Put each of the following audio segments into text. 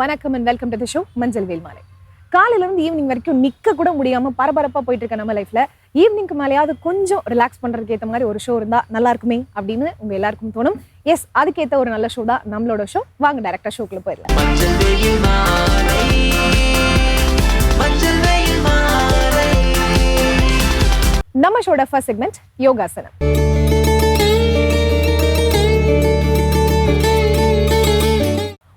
வணக்கம் and welcome to the show Manjal Vel Malai காலையில இருந்து ஈவினிங் வரைக்கும் நிக்க கூட முடியாம பரபரப்பா போயிட்டு இருக்க நம்ம லைஃப்ல ஈவினிங்க்கு மேலேயாவது கொஞ்சம் ரிலாக்ஸ் பண்றதுக்கு ஏத்த மாதிரி ஒரு ஷோ இருந்தா நல்லா இருக்குமே அப்படின்னு உங்க எல்லாருக்கும் தோணும். எஸ் அதுக்கேத்த ஒரு நல்ல ஷோ தான் நம்மளோட ஷோ வாங்க டேரக்டா ஷோக்குள்ள போயிடலாம். நம்ம ஷோட ஃபர்ஸ்ட் செக்மெண்ட் யோகாசனம்.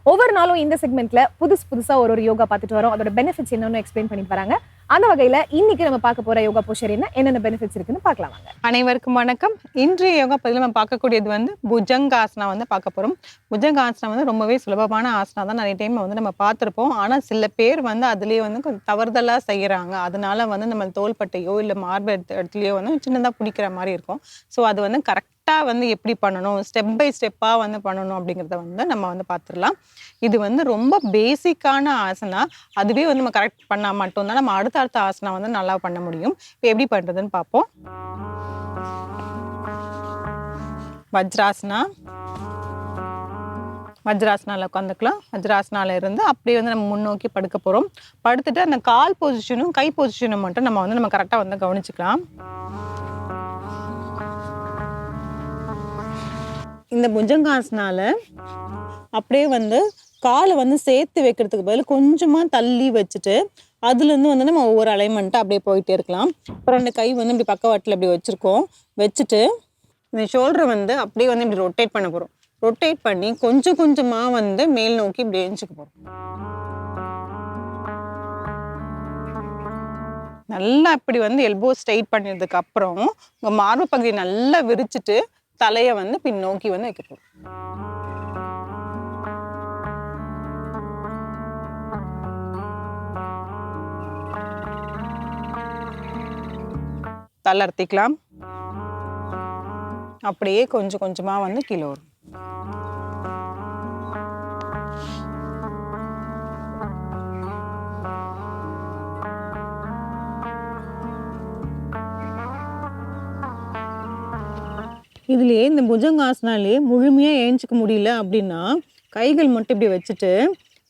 ஒவ்வொரு நாளும் இந்த செக்மெண்ட்ல புதுசு புதுசா ஒரு ஒரு யோகா பார்த்துட்டு வரோம். அதோட பெனிஃபிட்ஸ் என்னன்னு எக்ஸ்பிளைன் பண்ணிட்டு வராங்க. அந்த வகையில இன்னைக்கு நம்ம பார்க்க போற யோகா போஷர் என்ன என்னென்ன பெனிஃபிட்ஸ் இருக்குன்னு பார்க்கலாம் வாங்க. அனைவருக்கும் வணக்கம். இன்றைய யோகா பதில் நம்ம பார்க்கக்கூடியது வந்து புஜங்காசனா வந்து பார்க்க போகிறோம் புஜங்காசனா வந்து ரொம்பவே சுலபமான ஆசனா தான் நிறைய டைம் வந்து நம்ம பார்த்துருப்போம். ஆனால் சில பேர் வந்து அதுலேயே வந்து கொஞ்சம் தவறுதலாக செய்கிறாங்க அதனால வந்து நம்ம தோள்பட்டையோ இல்லை மார்பு இடத்துலையோ வந்து சின்னதாக பிடிக்கிற மாதிரி இருக்கும். ஸோ அது வந்து கரெக்டாக வந்து எப்படி பண்ணணும் ஸ்டெப் பை ஸ்டெப்பாக வந்து பண்ணணும் அப்படிங்கிறத வந்து நம்ம வந்து பார்த்துடலாம் இது வந்து ரொம்ப பேசிக்கான ஆசனா அதுவே வந்து நம்ம கரெக்ட் பண்ணால் மட்டும்தான் நம்ம அடுத்த அடுத்த ஆசனா வந்து நல்லா பண்ண முடியும். இப்போ எப்படி பண்ணுறதுன்னு பார்ப்போம் வஜ்ராசனா. வஜ்ராசனாவில் உட்காந்துக்கலாம். வஜ்ராசனாவில் இருந்து அப்படியே வந்து நம்ம முன்னோக்கி படுக்க போகிறோம் படுத்துட்டு அந்த கால் பொசிஷனும் கை பொசிஷனும் மட்டும் நம்ம வந்து நம்ம கரெக்டாக வந்து கவனிச்சுக்கலாம். இந்த புஜங்காசனால அப்படியே வந்து காலை வந்து சேர்த்து வைக்கிறதுக்கு பதில் கொஞ்சமாக தள்ளி வச்சுட்டு அதுலேருந்து வந்து நம்ம ஒவ்வொரு அலைன்மெண்ட்டாக அப்படியே போயிட்டே இருக்கலாம். அப்புறம் ரெண்டு கை வந்து இப்படி பக்கவாட்டில் இப்படி வச்சுருக்கோம். வச்சுட்டு இந்த ஷோல்டரை வந்து அப்படியே வந்து இப்படி ரொட்டேட் பண்ண போகிறோம் ரொட்டேட் பண்ணி கொஞ்சம் கொஞ்சமாக வந்து மேல் நோக்கி இப்படி எழுஞ்சிக்க போகிறோம் நல்லா இப்படி வந்து எல்போ ஸ்ட்ரைட் பண்ணதுக்கு அப்புறம் உங்கள் மார்பு பகுதியை நல்லா விரிச்சிட்டு தலையை வந்து பின்னோக்கி வந்து வைக்க போகிறோம் தளர்த்திக்கலாம் அப்படியே கொஞ்சம் கொஞ்சமாக வந்து கீழே வரும். இதுலேயே இந்த புஜங்காசனாலே முழுமையாக ஏஞ்சிக்க முடியல அப்படின்னா கைகள் மட்டும் இப்படி வச்சுட்டு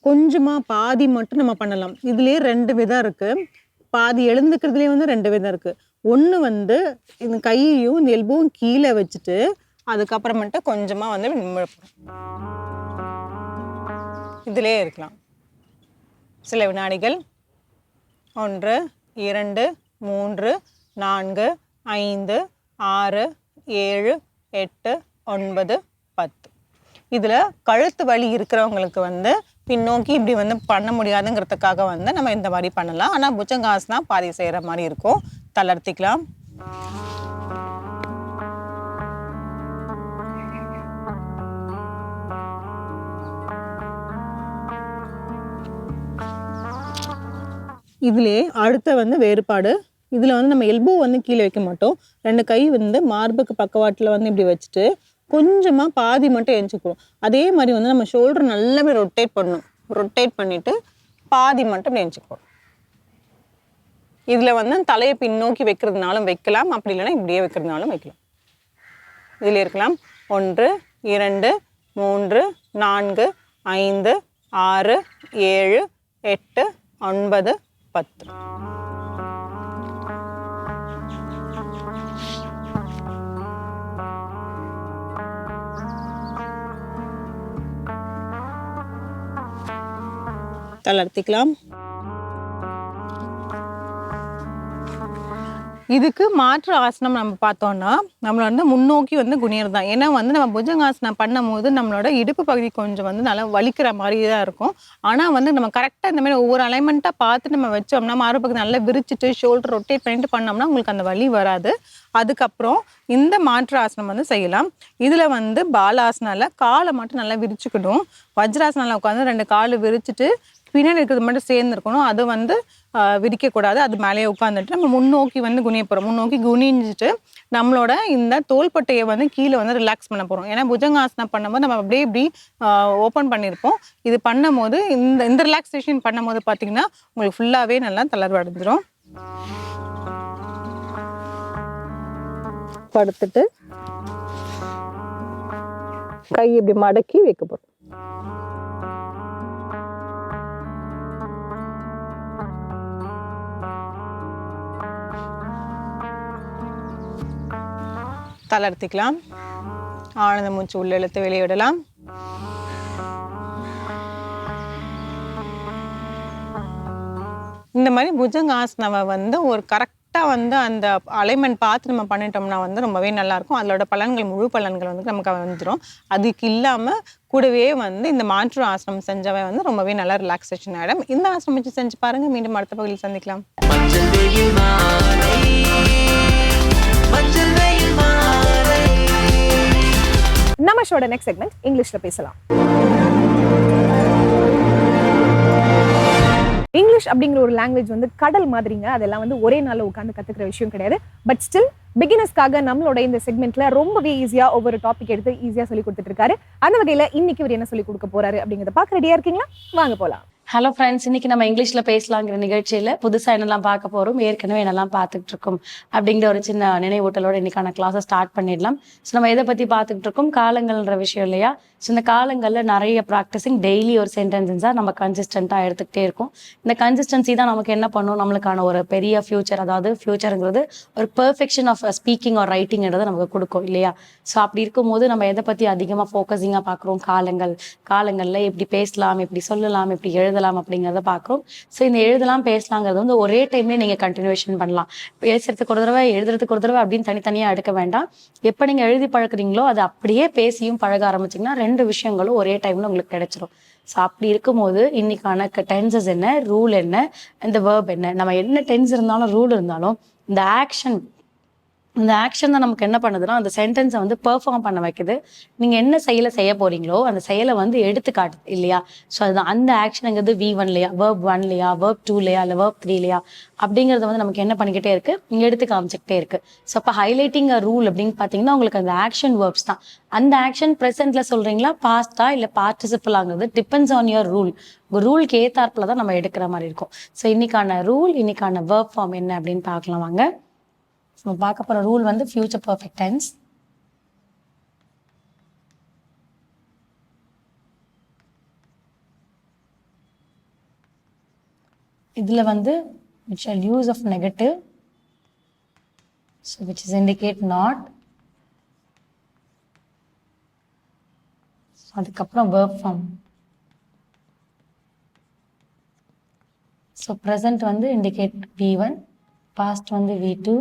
கொஞ்சமாக பாதி மட்டும் நம்ம பண்ணலாம். இதுலேயே ரெண்டு விதம் இருக்குது பாதி எழுந்துக்கிறதுலேயே வந்து ரெண்டு விதம் இருக்குது ஒன்று வந்து இந்த கையையும் இந்த எல்போவும் கீழே வச்சுட்டு அதுக்கப்புறமேட்டு கொஞ்சமாக வந்து நிமிழப்படும் இதிலே இருக்கலாம். சில வினாடிகள் ஒன்று இரண்டு மூன்று நான்கு ஐந்து ஆறு ஏழு எட்டு ஒன்பது பத்து. இதில் கழுத்து வலி இருக்கிறவங்களுக்கு வந்து பின்னோக்கி இப்படி வந்து பண்ண முடியாதுங்கிறதுக்காக வந்து நம்ம இந்த மாதிரி பண்ணலாம். ஆனால் புச்சங்காசனா பாதி செய்கிற மாதிரி இருக்கும். தளர்த்திக்கலாம். இதுலேயே அடுத்த வந்து வேறுபாடு இதில் வந்து நம்ம எல்போ வந்து கீழே வைக்க மாட்டோம். ரெண்டு கை வந்து மார்புக்கு பக்கவாட்டில் வந்து இப்படி வச்சுட்டு கொஞ்சமாக பாதி மட்டும் எஞ்சிக்கிறோம் அதே மாதிரி வந்து நம்ம ஷோல்டர் நல்லாவே ரொட்டேட் பண்ணணும் ரொட்டேட் பண்ணிவிட்டு பாதி மட்டும் இப்படி எஞ்சிக்கிறோம் இதில் வந்து தலையை பின்னோக்கி வைக்கிறதுனாலும் வைக்கலாம். அப்படி இல்லைன்னா இப்படியே வைக்கிறதுனாலும் வைக்கலாம். இதில் இருக்கலாம். ஒன்று இரண்டு மூன்று நான்கு ஐந்து ஆறு ஏழு எட்டு ஒன்பது பத்து. தளர்த்திக்கலாம் இதுக்கு மாற்று ஆசனம் நம்ம பார்த்தோம்னா நம்மளை வந்து முன்னோக்கி வந்து குனியர் தான் ஏன்னா வந்து நம்ம புஜங்காசனம் பண்ணும் போது நம்மளோட இடுப்பு பகுதி கொஞ்சம் வந்து நல்லா வலிக்கிற மாதிரி தான் இருக்கும். ஆனால் வந்து நம்ம கரெக்டாக இந்த மாதிரி ஒவ்வொரு அலைன்மெண்ட்டாக பார்த்து நம்ம வச்சோம்னா மாறுபகுதி நல்லா விரிச்சிட்டு ஷோல்டர் ரொட்டேட் பண்ணிட்டு பண்ணோம்னா உங்களுக்கு அந்த வலி வராது. அதுக்கப்புறம் இந்த மாற்று ஆசனம் வந்து செய்யலாம். இதில் வந்து பாலாசனால காலை மட்டும் நல்லா விரிச்சுக்கணும். வஜ்ராசனால உட்காந்து ரெண்டு கால் விரிச்சிட்டு பின்னாடி இருக்கிறது மட்டும் சேர்ந்து இருக்கணும் அது வந்து விரிக்கக்கூடாது. அது மேலேயே உட்காந்துட்டு நம்ம முன்னோக்கி வந்து குனிய போகிறோம் முன்னோக்கி குனிஞ்சிட்டு நம்மளோட இந்த தோள்பட்டையை வந்து கீழே வந்து ரிலாக்ஸ் பண்ண போகிறோம் ஏன்னா புஜங்காசனம் பண்ணும்போது நம்ம அப்படியே இப்படி ஓப்பன் பண்ணியிருப்போம். இது பண்ணும்போது இந்த இந்த ரிலாக்ஸேஷன் பண்ணும்போது பார்த்தீங்கன்னா உங்களுக்கு ஃபுல்லாகவே நல்லா தளர்வடைஞ்சிரும் படுத்துட்டு கை இப்படி மடக்கி வைக்க போகிறோம் தளர்த்திக்கலாம். ஆனந்த மூச்சு உள்ளெழுத்து வெளியிடலாம். இந்த மாதிரி புஜங்காசனவை வந்து ஒரு கரெக்டாக வந்து அந்த அலைமெண்ட் பார்த்து நம்ம பண்ணிட்டோம்னா வந்து ரொம்பவே நல்லா இருக்கும் அதோட பலன்கள் முழு பலன்கள் வந்து நமக்கு வந்துடும் அதுக்கு இல்லாமல் கூடவே வந்து இந்த மாற்று ஆசனம் செஞ்சவன் வந்து ரொம்பவே நல்லா ரிலாக்ஸேஷன் ஆகிடும் இந்த ஆசனம் வச்சு செஞ்சு பாருங்க. மீண்டும் அடுத்த பகுதியில் சந்திக்கலாம். நம்ம ஷோட நெக்ஸ்ட் செக்மெண்ட் இங்கிலீஷ்ல பேசலாம். இங்கிலீஷ் அப்படிங்கிற ஒரு லாங்குவேஜ் வந்து கடல் மாதிரிங்க. அதெல்லாம் வந்து ஒரே நாளில் உட்காந்து கத்துக்கிற விஷயம் கிடையாது. பட் ஸ்டில் பிகினர்ஸ்க்காக நம்மளோட இந்த செக்மெண்ட்ல ரொம்பவே ஈஸியா ஒவ்வொரு டாபிக் எடுத்து ஈஸியா சொல்லி கொடுத்துட்டு இருக்காரு. அந்த வகையில இன்னைக்கு இவர் என்ன சொல்லி கொடுக்க போறாரு அப்படிங்கறத பார்க்க ரெடியா இருக்கீங்களா? வாங்க போலாம். ஹலோ ஃப்ரெண்ட்ஸ் இன்னைக்கு நம்ம இங்கிலீஷ்ல பேசலாங்கிற நிகழ்ச்சியில புதுசா என்னெல்லாம் பார்க்க போறோம் ஏற்கனவே என்னெல்லாம் பார்த்துட்டு இருக்கோம் அப்படிங்கிற ஒரு சின்ன நினைவூட்டலோட இன்னைக்கான கிளாஸை ஸ்டார்ட் பண்ணிடலாம். ஸோ நம்ம எதை பத்தி பார்த்துட்டு இருக்கோம் காலங்கள்ன்ற விஷயம் இல்லையா? ஸோ இந்த காலங்களில் நிறைய ப்ராக்டிஸிங் டெய்லி ஒரு சென்டென்சஸாக நம்ம கன்சிஸ்டண்ட்டாக எடுத்துக்கிட்டே இருக்கும். இந்த கன்சிஸ்டன்சி தான் நமக்கு என்ன பண்ணும்? நம்மளுக்கான ஒரு பெரிய ஃபியூச்சர் அதாவது ஃபியூச்சருங்கிறது ஒரு பெர்ஃபெக்ஷன் ஆஃப் ஸ்பீக்கிங் ஆர் ரைட்டிங்கிறது நமக்கு கொடுக்கும் இல்லையா? ஸோ அப்படி இருக்கும்போது நம்ம எதை பற்றி அதிகமாக ஃபோக்கஸிங்காக பார்க்குறோம்? காலங்கள். காலங்களில் எப்படி பேசலாம் எப்படி சொல்லலாம் எப்படி எழுதலாம் அப்படிங்கிறத பார்க்குறோம். ஸோ இந்த எழுதலாம் பேசலாங்கிறது வந்து ஒரே டைம்லேயே நீங்கள் கண்டினியூஷன் பண்ணலாம். பேசுறதுக்கு ஒரு தடவை எழுதுறதுக்கு ஒரு தடவை அப்படின்னு தனித்தனியாக எடுக்க வேண்டாம். எப்போ நீங்கள் எழுதி பழகுறீங்களோ அது அப்படியே பேசியும் பழக ஆரம்பிச்சிங்கன்னா ரெண்டு விஷயங்களும் ஒரே டைம்ல உங்களுக்கு கிடைச்சிரும். ஸோ அப்படி இருக்கும்போது இன்னைக்கான டென்சஸ் என்ன? ரூல் என்ன? இந்த வேர்ப் என்ன? நம்ம என்ன டென்ஸ் இருந்தாலும் ரூல் இருந்தாலும் இந்த ஆக்ஷன் இந்த ஆக்ஷன் தான் நமக்கு என்ன பண்ணுதுன்னா அந்த சென்டென்ஸை வந்து பெர்ஃபார்ம் பண்ண வைக்குது. நீங்கள் என்ன செயலை செய்ய போறீங்களோ அந்த செயலை வந்து எடுத்து இல்லையா? ஸோ அதுதான். அந்த ஆக்ஷனுங்கிறது வி ஒன்லையா வேர்ப் ஒன்லையா வேர்ப் டூலையா இல்லை வேர்ப் த்ரீலையா அப்படிங்கிறது வந்து நமக்கு என்ன பண்ணிக்கிட்டே இருக்குது இங்கே எடுத்து காமிச்சிக்கிட்டே இருக்குது ஸோ இப்போ ஹைலைட்டிங் அ ரூல் அப்படின்னு பார்த்தீங்கன்னா உங்களுக்கு அந்த ஆக்ஷன் வேர்ப்ஸ் தான். அந்த ஆக்ஷன் ப்ரெசென்ட்டில் சொல்கிறீங்களா பாஸ்டா இல்லை பார்ட்டிசிபிளாங்கிறது டிபெண்ட்ஸ் ஆன் யுவர் ரூல் உங்கள் ரூலுக்கு ஏத்தாப்புல தான் நம்ம எடுக்கிற மாதிரி இருக்கும். ஸோ இன்னைக்கான ரூல் இன்னைக்கான வேர்ப் ஃபார்ம் என்ன அப்படின்னு பார்க்கலாம் வாங்க. நம்ம பார்க்க போகிற ரூல் வந்து ஃபியூச்சர் பர்ஃபெக்ட் டென்ஸ் இதில் வந்து which are use of negative. So which is indicate not. அதுக்கப்புறம் verb ஃபார்ம் ஸோ ப்ரெசண்ட் வந்து இண்டிகேட் வி ஒன் பாஸ்ட் வந்து வி டூ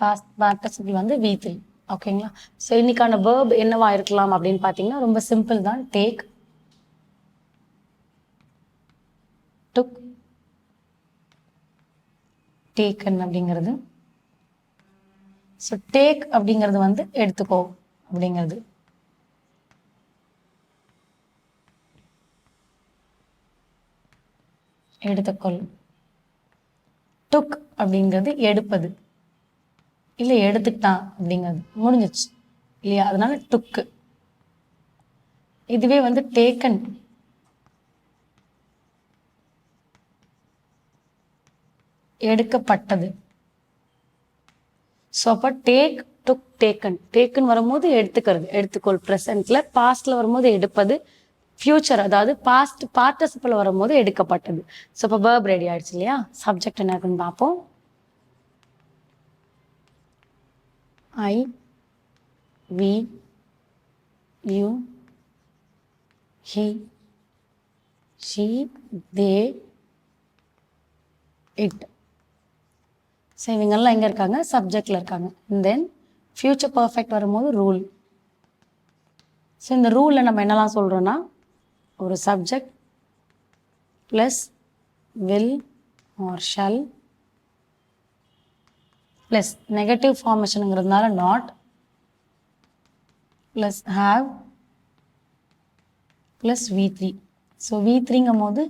பாஸ்ட் பார்ட்டிசிபிள் வந்து வி த்ரீ ஓகேங்களா? ஸோ இன்னைக்கான வேர்ப் என்னவா இருக்கலாம் அப்படின்னு பார்த்தீங்கன்னா ரொம்ப சிம்பிள் தான். டேக் டுக் டேக்கன் அப்படிங்கிறது. ஸோ டேக் அப்படிங்கிறது வந்து எடுத்துக்கோ அப்படிங்கிறது. எடுத்துக்கொள். டுக் அப்படிங்கிறது எடுப்பது. இல்லை எடுத்துக்கிட்டான் அப்படிங்கிறது. முடிஞ்சிச்சு இல்லையா? அதனால டுக்கு இதுவே வந்து டேக்கன் எடுக்கப்பட்டது. ஸோ அப்போ டேக் டுக் டேக்கன் டேக்குன்னு வரும்போது எடுத்துக்கிறது. எடுத்துக்கொள். ப்ரெசன்ட்ல பாஸ்ட்ல வரும்போது எடுப்பது. ஃபியூச்சர் அதாவது பாஸ்ட் பார்ட்டிசிபிள் வரும்போது எடுக்கப்பட்டது. ஸோ இப்போ பேர்ப் ரெடி ஆயிடுச்சு இல்லையா? சப்ஜெக்ட் என்ன இருக்குன்னு பார்ப்போம். I we you he she they it so இவங்கெல்லாம் எங்கே இருக்காங்க? சப்ஜெக்டில் இருக்காங்க. தென் ஃப்யூச்சர் பர்ஃபெக்ட் வரும்போது ரூல் ஸோ இந்த ரூலில் நம்ம என்னெல்லாம் சொல்கிறோன்னா ஒரு subject plus will or shall plus negative ஃபார்மேஷனுங்கிறதுனால not plus have plus V three so V த்ரீங்கும் போது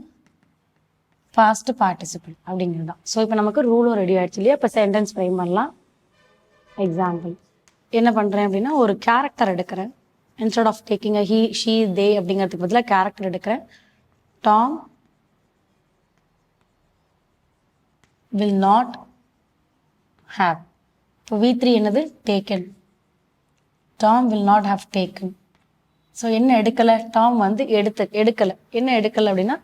ஃபாஸ்ட் பார்ட்டிசிபிள் அப்படிங்கிறது தான். ஸோ இப்போ நமக்கு ரூலும் ரெடி ஆயிடுச்சு இல்லையா? இப்போ சென்டென்ஸ் ஃப்ரேம் பண்ணலாம். எக்ஸாம்பிள் என்ன பண்ணுறேன் அப்படின்னா ஒரு கேரக்டர் எடுக்கிறேன். Instead of taking a he she they அப்படிங்கிறதுக்கு பதிலாக கேரக்டர் எடுக்கிறேன். டாம் வில் நாட் ஹாவ் இப்போ வி த்ரீ என்னது? Taken Tom will not have taken so என்ன எடுக்கலை? டாம் வந்து எடுத்து எடுக்கலை. என்ன எடுக்கலை அப்படின்னா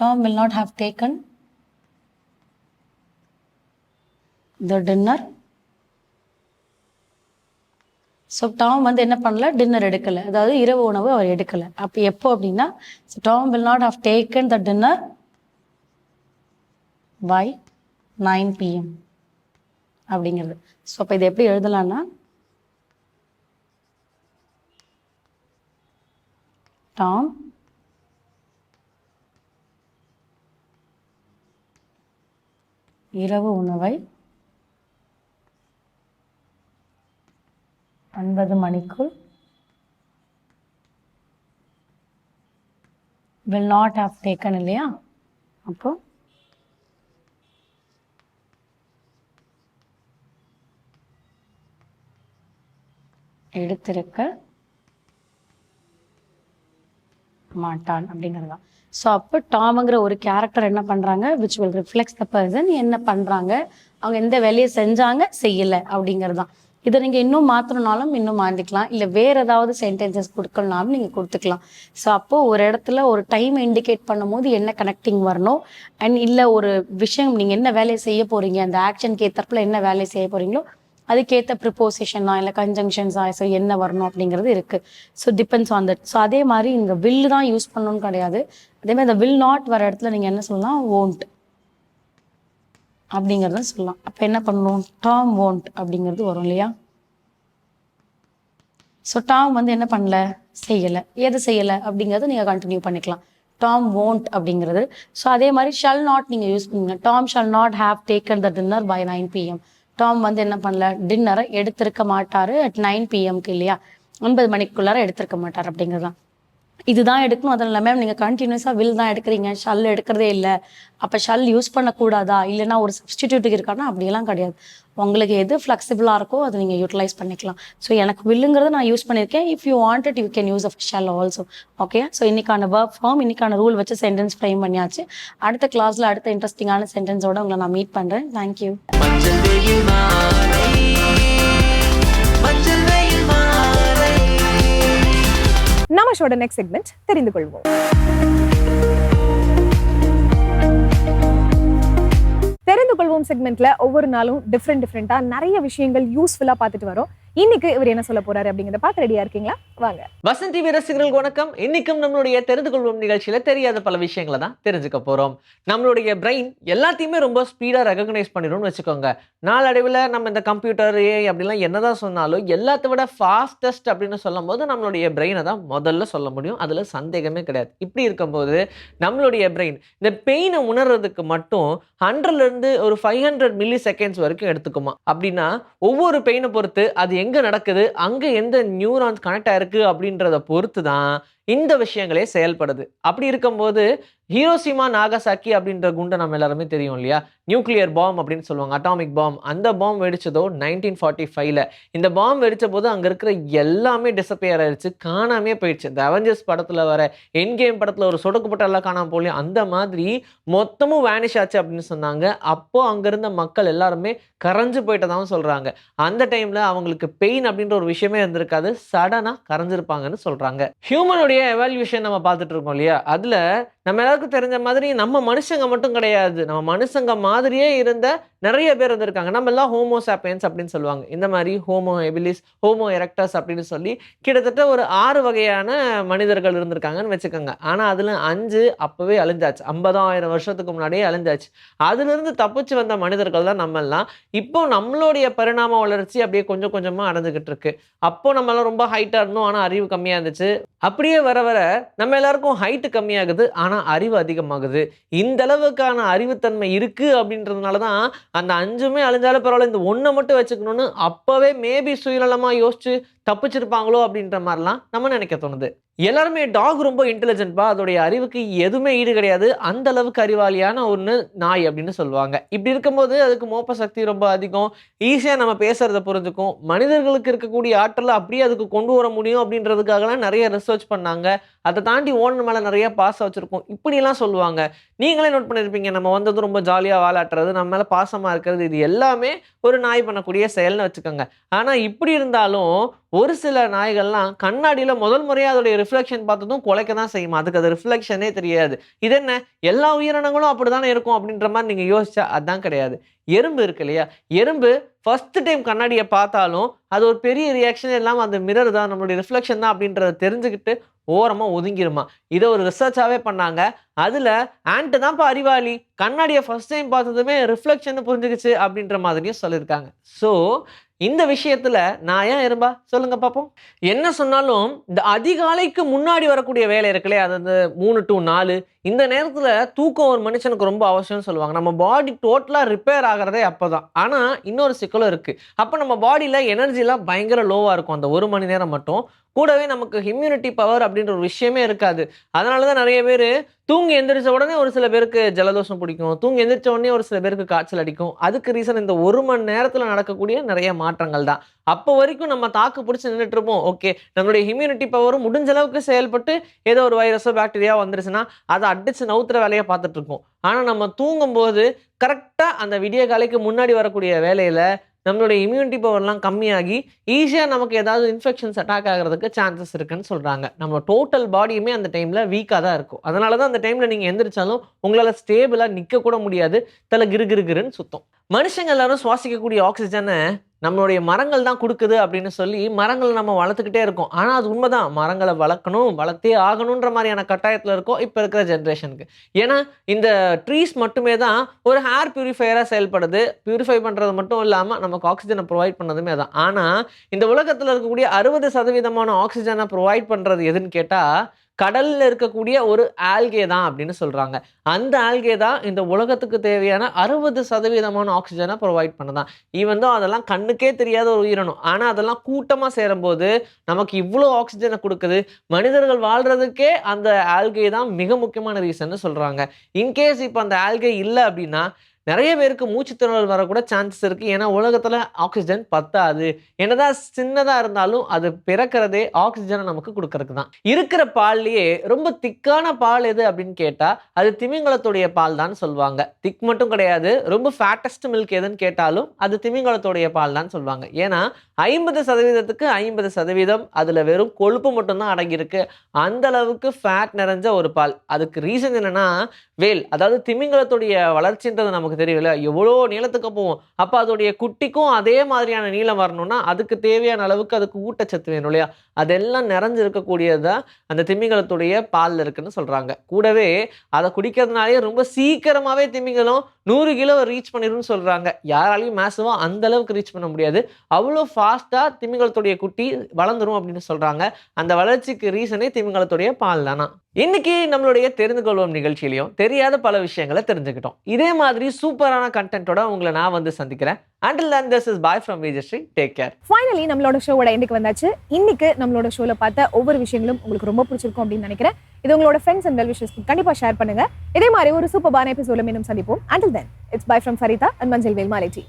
Tom will not have taken the dinner so Tom வந்து என்ன பண்ணல? டின்னர் எடுக்கலை. அதாவது இரவு உணவு அவர் எடுக்கலை. அப்போ எப்போ அப்படின்னா Tom will not have taken the dinner by nine PM அப்படிங்கிறது. ஸோ அப்போ இதை எப்படி எழுதலான்னா டாம் இரவு உணவை ஒன்பது மணிக்குள் வில் நாட் ஹாவ் டேக்கன் இல்லையா? அப்போது எடுத்திருக்க மாட்டான் அப்படிங்கிறது தான். ஸோ அப்போ டாமுங்கிற ஒரு கேரக்டர் என்ன பண்ணுறாங்க which will reflex the person என்ன பண்ணுறாங்க அவங்க எந்த வேலையை செஞ்சாங்க? செய்யலை அப்படிங்கிறது தான். இதை நீங்கள் இன்னும் மாற்றணுனாலும் இன்னும் மாற்றிக்கலாம் இல்லை வேற ஏதாவது சென்டென்சஸ் கொடுக்கணுனாலும் நீங்கள் கொடுத்துக்கலாம். ஸோ அப்போது ஒரு இடத்துல ஒரு டைம் இண்டிகேட் பண்ணும்போது என்ன கனெக்டிங் வரணும்? அண்ட் இல்லை ஒரு விஷயம் நீங்கள் என்ன வேலையை செய்ய போகிறீங்க அந்த ஆக்ஷனுக்கு ஏற்றப்பில் என்ன வேலையை செய்ய போகிறீங்களோ அதுக்கேற்ற ப்ரிப்போசிஷனா இல்லை கன்ஜங்ஷன்ஸா ஸோ என்ன வரணும் அப்படிங்கிறது இருக்குது so depends on that so அதே மாதிரி இங்கே வில் தான் யூஸ் பண்ணணும்னு கிடையாது. அதே மாதிரி இந்த வில் நாட் வர இடத்துல நீங்கள் என்ன சொல்லலாம்? ஓன்ட் அப்படிங்கிறத சொல்லலாம். அப்போ என்ன பண்ணணும்? டாம் ஓன்ட் அப்படிங்கிறது வரும் இல்லையா? ஸோ டாம் வந்து என்ன பண்ணல? செய்யலை. எது செய்யலை? அப்படிங்கிறத நீங்கள் கண்டினியூ பண்ணிக்கலாம். டாம் ஓன்ட் அப்படிங்கிறது. ஸோ அதே மாதிரி ஷல் நாட் நீங்கள் யூஸ் பண்ணுங்க Tom shall not have taken the dinner by nine PM Tom வந்து என்ன பண்ணல? டின்னரை எடுத்திருக்க மாட்டாரு. அட் நைன் பிஎம்க்கு இல்லையா? ஒன்பது மணிக்குள்ளார எடுத்திருக்க மாட்டார் அப்படிங்கிறது தான் இதுதான் எடுக்கணும். அதில் இல்லை மேம் நீங்கள் கண்டினியூஸாக வில் தான் எடுக்கிறீங்க. ஷல் எடுக்கிறதே இல்லை. அப்போ ஷல் யூஸ் பண்ணக்கூடாதா? இல்லைன்னா ஒரு சப்ஸ்டிடியூட்டுக்கு இருக்கான்னா அப்படியெல்லாம் கிடையாது. உங்களுக்கு எது ஃப்ளெக்சிபிளாக இருக்கோ அதை நீங்கள் யூட்டிலைஸ் பண்ணிக்கலாம். ஸோ எனக்கு வில்லுங்கிறத நான் யூஸ் பண்ணியிருக்கேன். If you wanted you can use of shall also okay so இன்னைக்கான ஒர்க் ஃபார்ம் இன்னைக்கான ரூல் வச்சு சென்டென்ஸ் ஃப்ரேம் பண்ணியாச்சு. அடுத்த கிளாஸில் அடுத்த இன்ட்ரெஸ்டிங்கான சென்டென்ஸோட உங்களை நான் மீட் பண்ணுறேன் தேங்க்யூ நம்ம ஷோட நெக்ஸ்ட் செக்மெண்ட் தெரிந்து கொள்வோம். தெரிந்து கொள்வோம் செக்மெண்ட்ல ஒவ்வொரு நாளும் டிஃப்ரெண்ட் டிஃப்ரெண்டா நிறைய விஷயங்கள் யூஸ்ஃபுல்லா பார்த்துட்டு வரோம். இன்னைக்கு இவர் என்ன சொல்ல போறாரு அப்படிங்கிறத பார்த்து ரெடியா இருக்கீங்களா? வாங்க. வசந்த் டிவி ரசிகர்களுக்கு வணக்கம். இன்னைக்கும் நம்மளுடைய தெரிந்து கொள்வோம் நிகழ்ச்சியில தெரியாத பல விஷயங்களை தான் தெரிஞ்சுக்க போறோம். நம்மளுடைய பிரெயின் எல்லாத்தையுமே ரொம்ப ஸ்பீடா ரெகக்னைஸ் பண்ணிடும்னு வச்சுக்கோங்க. நாளடைவில் நம்ம இந்த கம்ப்யூட்டர் ஏஐ அப்படிலாம் என்னதான் சொன்னாலும் எல்லாத்த விட ஃபாஸ்டஸ்ட் அப்படின்னு சொல்லும் போது நம்மளுடைய பிரெயினை தான் முதல்ல சொல்ல முடியும். அதுல சந்தேகமே கிடையாது. இப்படி இருக்கும்போது நம்மளுடைய பிரெயின் இந்த பெயினை உணர்றதுக்கு மட்டும் ஹண்ட்ரட்ல இருந்து ஒரு ஃபைவ் ஹண்ட்ரட் மில்லி செகண்ட்ஸ் வரைக்கும் எடுத்துக்குமா? அப்படின்னா ஒவ்வொரு பெயினை பொறுத்து அது எங்க நடக்குது? அங்க எந்த நியூரான்ஸ் கனெக்ட் ஆயிருக்கு அப்படின்றத பொறுத்து தான் இந்த விஷயங்களே செயல்படுது. அப்படி இருக்கும்போது ஹீரோசிமா நாகசாக்கி அப்படின்ற குண்டை நம்ம எல்லாருமே தெரியும் இல்லையா? நியூக்ளியர் பாம் அப்படின்னு சொல்லுவாங்க அட்டாமிக் பாம். அந்த பாம் வெடிச்சதோ நைன்டீன் ஃபார்ட்டி ஃபைவ்ல இந்த பாம் வெடித்த போது அங்கே இருக்கிற எல்லாமே டிசப்பியர் ஆயிடுச்சு காணாமே போயிடுச்சு இந்த அவெஞ்சர்ஸ் படத்தில் வர என் கேம் படத்தில் ஒரு சொடக்குப்பட்ட எல்லாம் காணாம போலியும் அந்த மாதிரி மொத்தமும் வேனிஷ் ஆச்சு அப்படின்னு சொன்னாங்க. அப்போ அங்கிருந்த மக்கள் எல்லாருமே கரைஞ்சு போயிட்டதாகவும் சொல்கிறாங்க அந்த டைமில் அவங்களுக்கு பெயின் அப்படின்ற ஒரு விஷயமே இருந்திருக்காது சடனாக கரைஞ்சிருப்பாங்கன்னு சொல்கிறாங்க ஹியூமனுடைய எவால்யூஷன் நம்ம பார்த்துட்டு இருக்கோம் இல்லையா? அதுல நம்ம எல்லாருக்கும் தெரிஞ்ச மாதிரி நம்ம மனுஷங்க மட்டும் கிடையாது. நம்ம மனுஷங்க மாதிரியே இருந்த நிறைய பேர் இருந்திருக்காங்க நம்ம எல்லாம் ஹோமோ சாப்பியன்ஸ் அப்படின்னு சொல்லுவாங்க. இந்த மாதிரி ஹோமோ எபிலிஸ் ஹோமோ எரக்டஸ் அப்படின்னு சொல்லி கிட்டத்தட்ட ஒரு ஆறு வகையான மனிதர்கள் இருந்திருக்காங்கன்னு வச்சுக்கோங்க. ஆனால் அதுல அஞ்சு அப்போவே அழிஞ்சாச்சு. ஐம்பதாயிரம் வருஷத்துக்கு முன்னாடியே அழிஞ்சாச்சு. அதுல இருந்து தப்பிச்சு வந்த மனிதர்கள் தான் நம்ம எல்லாம். இப்போ நம்மளுடைய பரிணாம வளர்ச்சி அப்படியே கொஞ்சம் கொஞ்சமாக அடைஞ்சிக்கிட்டு இருக்கு. அப்போ நம்ம எல்லாம் ரொம்ப ஹைட்டாக இருந்தோம். ஆனால் அறிவு கம்மியாக இருந்துச்சு. அப்படியே வர வர நம்ம எல்லாருக்கும் ஹைட்டு கம்மியாகுது. ஆனா அறிவு அதிகமாகுது. இந்த அளவுக்கான அறிவுத்தன்மை இருக்கு அப்படின்றதுனால தான் அந்த அஞ்சுமே அழிஞ்சாலும் பரவாயில்ல இந்த ஒன்றை மட்டும் வச்சுக்கணும்னு அப்பவே மேபி சுயநலமா யோசிச்சு தப்பிச்சிருப்பாங்களோ அப்படின்ற மாதிரிலாம் நம்ம நினைக்க தோணுது. எல்லாருமே டாக் ரொம்ப இன்டெலிஜென்ட்பா அதோடைய அறிவுக்கு எதுவுமே ஈடு கிடையாது. அந்த அளவுக்கு அறிவாளியான ஒன்று நாய் அப்படின்னு சொல்லுவாங்க. இப்படி இருக்கும்போது அதுக்கு மோப்ப சக்தி ரொம்ப அதிகம். ஈஸியாக நம்ம பேசுறத புரிஞ்சுக்கும். மனிதர்களுக்கு இருக்கக்கூடிய ஆற்றலை அப்படியே அதுக்கு கொண்டு வர முடியும் அப்படின்றதுக்காகலாம் நிறைய ரிசர்ச் பண்ணாங்க. அதை தாண்டி ஓனர் மேலே நிறைய பாசம் வச்சுருக்கோம். இப்படிலாம் சொல்லுவாங்க. நீங்களே நோட் பண்ணியிருப்பீங்க நம்ம வந்தது ரொம்ப ஜாலியாக வாலாட்டுறது நம்ம மேலே பாசமாக இருக்கிறது இது எல்லாமே ஒரு நாய் பண்ணக்கூடிய செயல்னு வச்சுக்கோங்க. ஆனால் இப்படி இருந்தாலும் ஒரு சில நாய்கள்லாம் கண்ணாடியில் முதல் முறையாக அதோடைய ரிஃப்ளெக்ஷன் பார்த்ததும் குலைக்க தான் செய்யும்? அதுக்கு அது ரிஃப்ளெக்ஷனே தெரியாது. இது என்ன? எல்லா உயிரினங்களும் அப்படிதானே இருக்கும் அப்படின்ற மாதிரி நீங்கள் யோசிச்சா அதான் கிடையாது. எறும்பு இருக்கு இல்லையா? எறும்பு ஃபர்ஸ்ட் டைம் கண்ணாடியை பார்த்தாலும் அது ஒரு பெரிய ரியாக்ஷன் இல்லாமல் அந்த மிரர் தான் நம்மளுடைய ரிஃப்ளெக்ஷன் தான் அப்படின்றத தெரிஞ்சுக்கிட்டு ஓரமாக ஒதுங்கிருமா? இதை ஒரு ரிசர்ச்சாகவே பண்ணாங்க. அதில் ஆண்ட்டு தான்ப்பா அறிவாளி. கண்ணாடியை ஃபர்ஸ்ட் டைம் பார்த்ததுமே ரிஃப்ளெக்ஷன் புரிஞ்சுக்கிச்சு அப்படின்ற மாதிரியும் சொல்லியிருக்காங்க. ஸோ இந்த விஷயத்துல நான் ஏன் இரும்பா? சொல்லுங்க பார்ப்போம் என்ன சொன்னாலும் இந்த அதிகாலைக்கு முன்னாடி வரக்கூடிய வேலை இருக்குல்லையே? அது அந்த மூணு டு நாலு. இந்த நேரத்துல தூக்கம் ஒரு மனுஷனுக்கு ரொம்ப அவசியம்னு சொல்லுவாங்க. நம்ம பாடி டோட்டலா ரிப்பேர் ஆகிறதே அப்போதான். ஆனா இன்னொரு சிக்கலும் இருக்கு. அப்ப நம்ம பாடியில எனர்ஜிலாம் பயங்கர லோவா இருக்கும். அந்த ஒரு மணி நேரம் மட்டும். கூடவே நமக்கு இம்யூனிட்டி பவர் அப்படின்ற ஒரு விஷயமே இருக்காது. அதனால தான் நிறைய பேர் தூங்கி எந்திரிச்ச உடனே ஒரு சில பேருக்கு ஜலதோஷம் பிடிக்கும். தூங்கி எந்திரிச்ச உடனே ஒரு சில பேருக்கு காய்ச்சல் அடிக்கும். அதுக்கு ரீசன் இந்த ஒரு மணி நேரத்தில் நடக்கக்கூடிய நிறைய மாற்றங்கள் தான். அப்போ வரைக்கும் நம்ம தாக்கு பிடிச்சி நின்றுட்டு இருப்போம். ஓகே நம்மளுடைய இம்யூனிட்டி பவரும் முடிஞ்ச அளவுக்கு செயல்பட்டு ஏதோ ஒரு வைரஸோ பாக்டீரியா வந்துருச்சுன்னா அதை அடிச்சு நவுத்துற வேலையை பார்த்துட்டு இருக்கோம் ஆனால் நம்ம தூங்கும்போது கரெக்டாக அந்த விடிய காலைக்கு முன்னாடி வரக்கூடிய வேலையில் நம்மளுடைய இம்யூனிட்டி பவர்லாம் கம்மியாகி ஈஸியாக நமக்கு ஏதாவது இன்ஃபெக்ஷன்ஸ் அட்டாக் ஆகிறதுக்கு சான்சஸ் இருக்குன்னு சொல்கிறாங்க நம்ம டோட்டல் பாடியுமே அந்த டைமில் வீக்காக தான் இருக்கும். அதனால தான் அந்த டைமில் நீங்கள் எந்திரிச்சாலும் உங்களால் ஸ்டேபிளாக நிற்கக்கூட முடியாது. தலை கிரு கிரு கிருன்னு சுத்தம். மனுஷங்க எல்லாரும் சுவாசிக்கக்கூடிய ஆக்சிஜனை நம்மளுடைய மரங்கள் தான் கொடுக்குது அப்படின்னு சொல்லி மரங்களை நம்ம வளர்த்துக்கிட்டே இருக்கோம். ஆனால் அது உண்மைதான். மரங்களை வளர்க்கணும் வளர்த்தே ஆகணுன்ற மாதிரியான கட்டாயத்தில் இருக்கோம் இப்போ இருக்கிற ஜென்ரேஷனுக்கு ஏன்னா இந்த ட்ரீஸ் மட்டுமே தான் ஒரு ஹேர் பியூரிஃபையராக செயல்படுது. பியூரிஃபை பண்ணுறது மட்டும் இல்லாமல் நமக்கு ஆக்சிஜனை ப்ரொவைட் பண்ணதுமே தான் ஆனால் இந்த உலகத்தில் இருக்கக்கூடிய அறுபது சதவீதமான ஆக்சிஜனை ப்ரொவைட் பண்ணுறது எதுன்னு கேட்டால் கடலில் இருக்கக்கூடிய ஒரு ஆல்கே தான் அப்படின்னு சொல்கிறாங்க அந்த ஆல்கே தான் இந்த உலகத்துக்கு தேவையான அறுபது சதவீதமான ஆக்சிஜனை ப்ரொவைட் பண்ணுதான். ஈவன் தான் அதெல்லாம் கண்ணுக்கே தெரியாத ஒரு உயிரினம். ஆனால் அதெல்லாம் கூட்டமாக சேரும்போது நமக்கு இவ்வளோ ஆக்சிஜனை கொடுக்குது. மனிதர்கள் வாழ்கிறதுக்கே அந்த ஆல்கே தான் மிக முக்கியமான ரீசன்னு சொல்கிறாங்க இன்கேஸ் இப்போ அந்த ஆல்கே இல்லை அப்படின்னா நிறைய பேருக்கு மூச்சு திணறல் வரக்கூட சான்சஸ் இருக்கு. ஏன்னா உலகத்துல ஆக்சிஜன் பத்தாது. என்னதான் சின்னதா இருந்தாலும் அது பிறக்கிறதே ஆக்சிஜனை நமக்கு கொடுக்கறதுக்கு தான். இருக்கிற பால்லயே ரொம்ப திக்கான பால் எது அப்படின்னு கேட்டா அது திமிங்கலத்துடைய பால் தான் சொல்லுவாங்க. திக் மட்டும் கிடையாது ரொம்ப ஃபேட்டஸ்ட் மில்க் எதுன்னு கேட்டாலும் அது திமிங்கலத்துடைய பால் தான் சொல்லுவாங்க. ஏன்னா ஐம்பது சதவீதத்துக்கு ஐம்பது சதவீதம் அதுல வெறும் கொழுப்பு மட்டும்தான் அடங்கியிருக்கு. அந்த அளவுக்கு ஃபேட் நிறைஞ்ச ஒரு பால். அதுக்கு ரீசன் என்னன்னா வேல் அதாவது திமிங்கலத்துடைய வளர்ச்சின்றது நமக்கு தெரியல. எவ்வளோ நீளத்துக்கு போவோம். அப்போ அதோடைய குட்டிக்கும் அதே மாதிரியான நீளம் வரணும்னா அதுக்கு தேவையான அளவுக்கு அதுக்கு ஊட்டச்சத்து வேணும் இல்லையா? அதெல்லாம் நிறைஞ்சிருக்கக்கூடியது தான் அந்த திமிங்கலத்துடைய பாலில் இருக்குன்னு சொல்கிறாங்க கூடவே அதை குடிக்கிறதுனாலே ரொம்ப சீக்கிரமாகவே திமிங்கலம் நூறு கிலோ ரீச் பண்ணிடும்னு சொல்கிறாங்க யாராலையும் மேக்ஸிமம் அந்த அளவுக்கு ரீச் பண்ண முடியாது. அவ்வளோ ஃபாஸ்ட்டாக திமிங்கலத்துடைய குட்டி வளர்ந்துரும் அப்படின்னு சொல்கிறாங்க அந்த வளர்ச்சிக்கு ரீசனே திமிங்கலத்துடைய பால் தானா? இன்னைக்கு நம்மளுடைய தெரிந்து கொள்வோம் நிகழ்ச்சியிலையும் தெரியாத பல விஷயங்களை தெரிஞ்சுக்கிட்டோம். இதே மாதிரி சூப்பரான கண்டென்ட்டோட உங்களை நான் வந்து சந்திக்கிறேன். Until then this is bye from Vijayasri take care finally நம்மளோட ஷோவோட எண்டுக்கு வந்தாச்சு. இன்னைக்கு நம்மளோட ஷோல பார்த்த ஒவ்வொரு விஷயங்களும் உங்களுக்கு ரொம்ப பிடிச்சிருக்கும் அப்படின்னு நினைக்கிறேன். இது உங்களோட ஃப்ரெண்ட்ஸ் அண்ட் வெல் விஷஸ்க்கு கண்டிப்பா ஷேர் பண்ணுங்க. இதே மாதிரி ஒரு சூப்பரான எபிசோட மீண்டும் சந்திப்போம். Until then it's bye from Farida and Manjal வேல்மாலேஜி